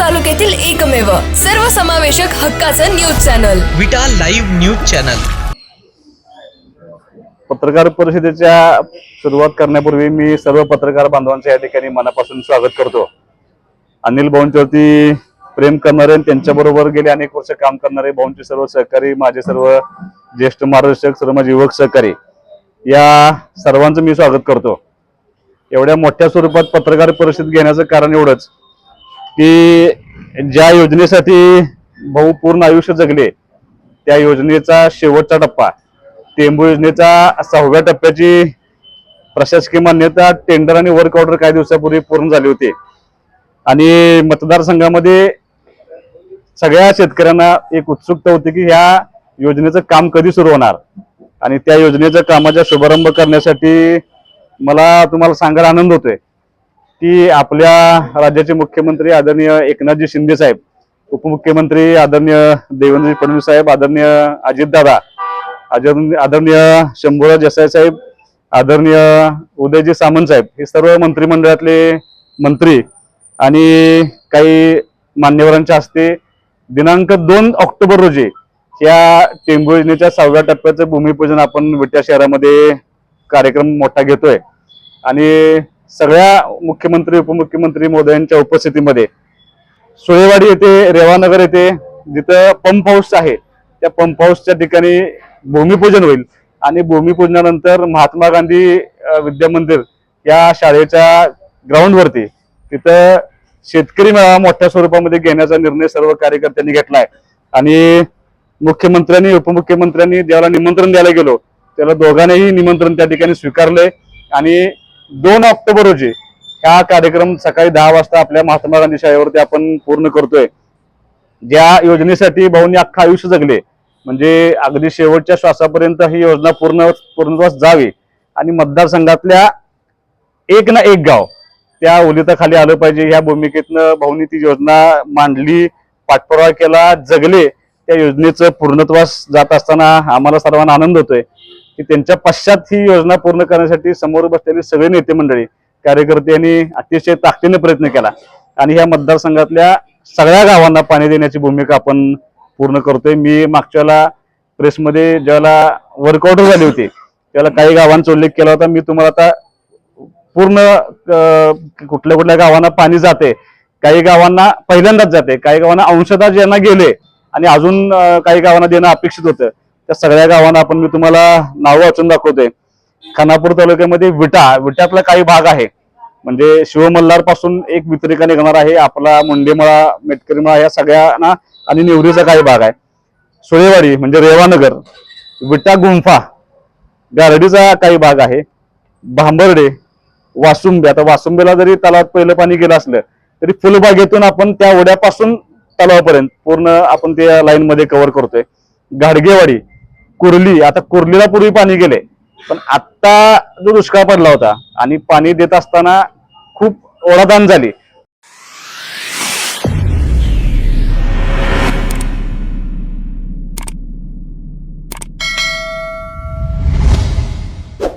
तालुक्यातील एकमेव सर्वसमावेशक हक्काचं news channel. Vita live news channel. पत्रकार परिषदेच्या सुरुवात करण्यापूर्वी मी सर्व पत्रकार बांधवांचं या ठिकाणी मनापासून स्वागत करतो. अनिल भाऊंच्यावरती प्रेम करणारे आणि त्यांच्याबरोबर गेले अनेक वर्ष काम करणारे भाऊंचे सर्व सहकारी माझे सर्व ज्येष्ठ मार्गदर्शक सर्व माझे युवक सहकारी या सर्वांचं मी स्वागत करतो. एवढ्या मोठ्या स्वरूपात पत्रकार परिषद घेण्याचं कारण एवढंच. की ज्या योजनेसाठी भाऊ पूर्ण आयुष्य जगले त्या योजनेचा शेवटचा टप्पा. टेंबू योजनेचा सहाव्या टप्प्याची प्रशासकीय मान्यता टेंडर आणि वर्क ऑर्डर काही दिवसापूर्वी पूर्ण झाली होती. आणि मतदारसंघामध्ये सगळ्या शेतकऱ्यांना एक उत्सुकता होती की ह्या योजनेचं काम कधी सुरू होणार? आणि त्या योजनेच्या कामाचा शुभारंभ करण्यासाठी मला तुम्हाला सांगायला आनंद होतोय. की आपल्या राज्याचे मुख्यमंत्री आदरणीय एकनाथजी शिंदे साहेब उपमुख्यमंत्री आदरणीय देवेंद्र फडणवीस साहेब आदरणीय अजितदादा आदरणीय आदरणीय शंभूराज देसाई साहेब आदरणीय उदयजी सामंत साहेब हे सर्व मंत्रिमंडळातले मंत्री आणि काही मान्यवरांच्या हस्ते दिनांक दोन ऑक्टोबर रोजी या टेंबू योजनेच्या सहाव्या टप्प्याचं भूमिपूजन आपण विट्या शहरामध्ये कार्यक्रम मोठा घेतोय. आणि सगळ्या मुख्यमंत्री उपमुख्यमंत्री मोदयांच्या उपस्थितीमध्ये सुळेवाडी येथे रेवानगर येथे जिथं पंप हाऊस आहे त्या पंप हाऊसच्या ठिकाणी भूमिपूजन होईल. आणि भूमिपूजनानंतर महात्मा गांधी विद्यामंदिर विद्या मंदिर या शाळेच्या ग्राउंडवरती तिथं शेतकरी मेळावा मोठ्या स्वरूपामध्ये घेण्याचा निर्णय सर्व कार्यकर्त्यांनी घेतलाय. आणि मुख्यमंत्र्यांनी उपमुख्यमंत्र्यांनी ज्याला निमंत्रण द्यायला गेलो त्याला दोघांनाही निमंत्रण त्या ठिकाणी स्वीकारले आणि दोन ऑक्टोबर रोजी हा कार्यक्रम सकाळी दहा वाजता आपल्या महात्मा गांधी शाळेवरती आपण पूर्ण करतोय. ज्या योजनेसाठी भाऊंनी अख्खं आयुष्य जगले म्हणजे अगदी शेवटच्या श्वासापर्यंत ही योजना पूर्ण पूर्णत्वास जावी आणि मतदारसंघातल्या एक ना एक गाव त्या ओलिताखाली आलं पाहिजे. ह्या भूमिकेतनं भाऊनी ती योजना मांडली पाठपुरावा केला जगले. त्या योजनेचं पूर्णत्वास जात असताना आम्हाला सर्वांना आनंद होतोय. की त्यांच्या पश्चात ही योजना पूर्ण करण्यासाठी समोर बसलेले सगळे नेते मंडळी कार्यकर्त्यांनी अतिशय ताकदीने प्रयत्न केला. आणि ह्या मतदारसंघातल्या सगळ्या गावांना पाणी देण्याची भूमिका आपण पूर्ण करतोय. मी मागच्याला प्रेसमध्ये ज्यावेळेला वर्कआउट झाली होती त्यावेळेला काही गावांचा उल्लेख केला होता. मी तुम्हाला आता पूर्ण कुठल्या कुठल्या गावांना पाणी जाते काही गावांना पहिल्यांदाच जाते काही गावांना अंशतः ज्यांना गेले आणि अजून काही गावांना देणं अपेक्षित होतं. त्या सगळ्या गावांना आपण मी तुम्हाला नावं वाचून दाखवतोय. खानापूर तालुक्यामध्ये विटा विट्यातला काही भाग आहे. म्हणजे शिवमल्हारपासून एक वितरिका निघणार आहे. आपला मुंडेमळा मेटकरीमळा या सगळ्यांना आणि नेवरीचा काही भाग आहे. सुळेवाडी म्हणजे रेवानगर विटा गुंफा गारडीचा काही भाग आहे. भांबर्डे वासुंबे आता वासुंबेला जरी तलावात पहिलं पाणी गेलं असलं तरी फुलबागेतून आपण त्या ओढ्यापासून तलावापर्यंत पूर्ण आपण त्या लाईनमध्ये कव्हर करतोय. गाडगेवाडी कुर्ली आता कुर्लीला पूर्वी पाणी गेले पण आता जो दुष्काळ पडला होता आणि पाणी देत असताना खूप ओढादान झाली.